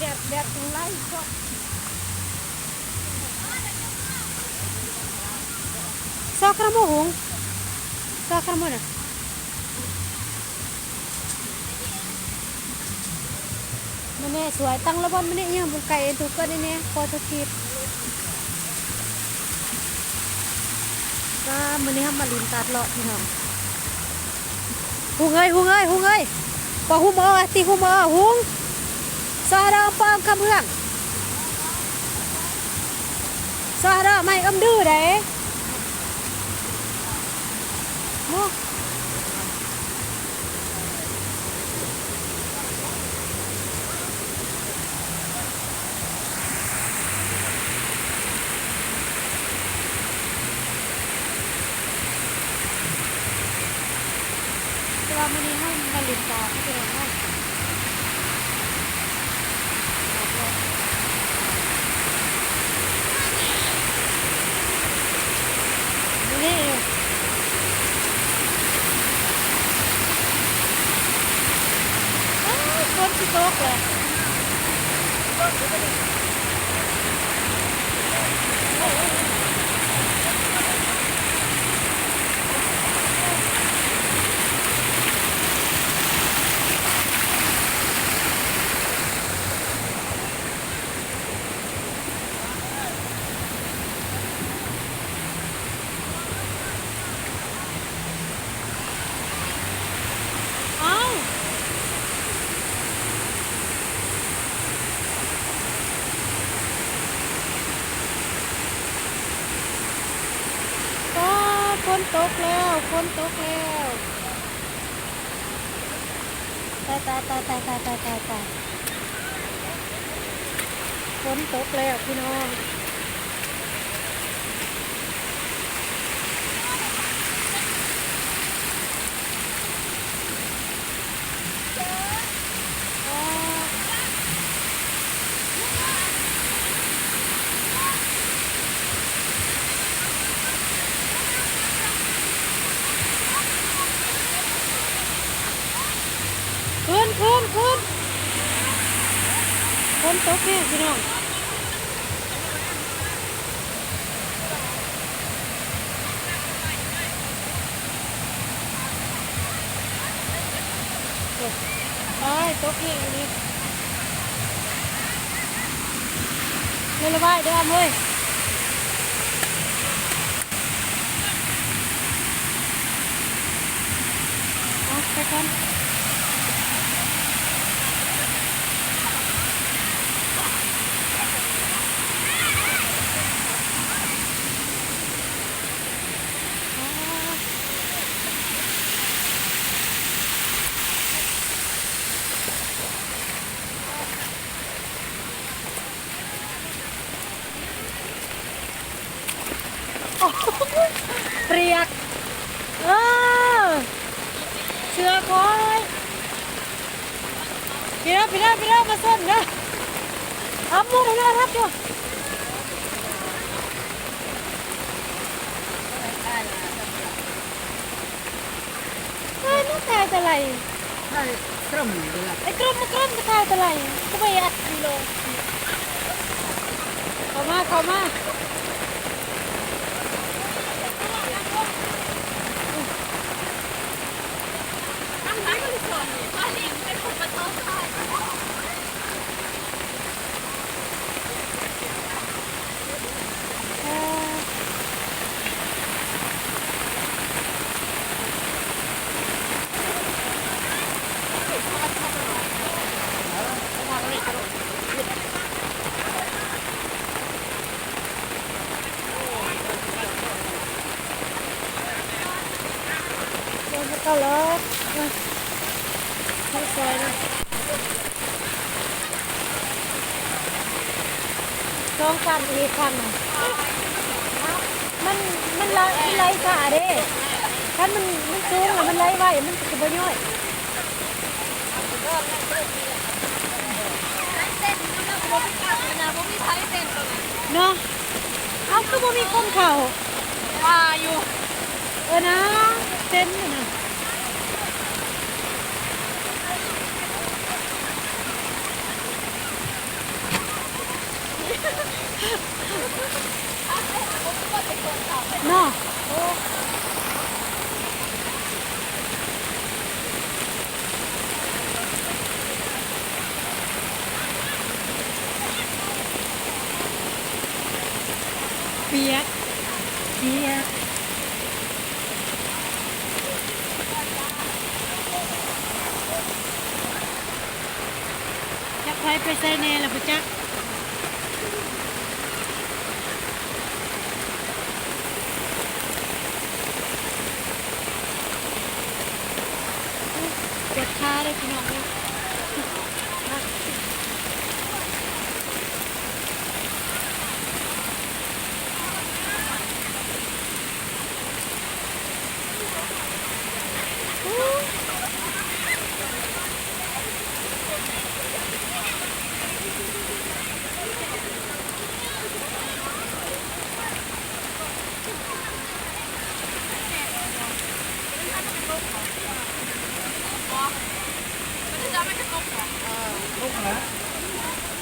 đẹp đẹp từ nay cho. Sakra mo hong sakra mo na mana suai tang laban mana yang buka itu kan ini positif, tip ka mana ham malintat lo pinang hungay hungay hungay pahum ah ti hum ah hung ซาระปอมคำเพื่องซาระไม่อมดื้อเด้โม si Coco. Oh, oh, oh. นตกแล้วฝนตกแล้วตาตาตาตาตาตาตายฝนตกแล้วพี่น้อง ตกแล้วพี่น้อง ไปตกนี่อันนี้เลยละบายเด้อมเฮ้ยเอาไปกัน เออเชือคอยพี่น้าพี่น้าพี่น้ามาส้นนะเอามือหน่อยนะครับจ้ะเฮ้ยน้องตายแต่ไหรได้เครื่องมือเลยไอ้กรมมันกรมจะตายแต่ไหรก็ไปอัดกิโลเข้ามาเข้ามาเออ เดินเข้าเลยเข้า ซอยนะสองคันอีกคันน่ะมันมันไหลมันไหลขาเด้คันมันมันสูงอะมันไหลไว้มันจะบ่ย่อยเนาะเอาคือบ่มีคนเข่าว่าอยู่ เออนะเต้นอยู่นะ no. なあเปียกเปียก chắc phải phải xe nè, là phải chắc.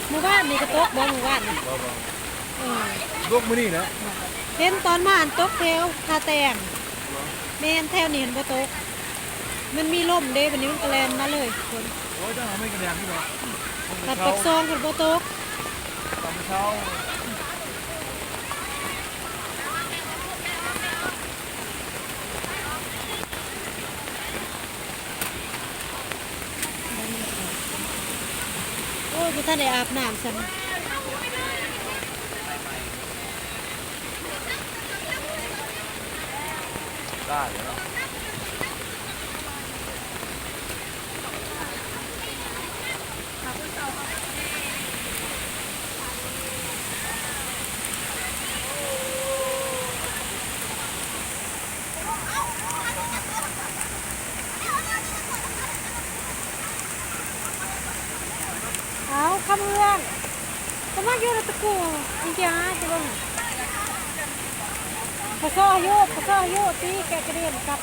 หมู่บ้านนี่ก็ตกบ่หมู่บ้านนี่เออลูกมื้อนี้นะเห็นตอนมาอันตกแถวคาแตงแม่นแถวนี้เห็นบ่ตก มันมีลมเด้วันนี้มันก็แล่นมาเลยคนโอ้ยจ้าไม่กระแดงนี่หรอตัดปักซองกันบ่ตกตอนเช้า บ่ทันได้อาบน้ำซ้ํได้เดี๋ยวเอาคำ เมืองสมัครยูรตะกูอีกอย่าจะบ่พอซ้อโยภาษาโยตีแกกระเด็นกับ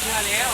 บของเชื่อแล้ว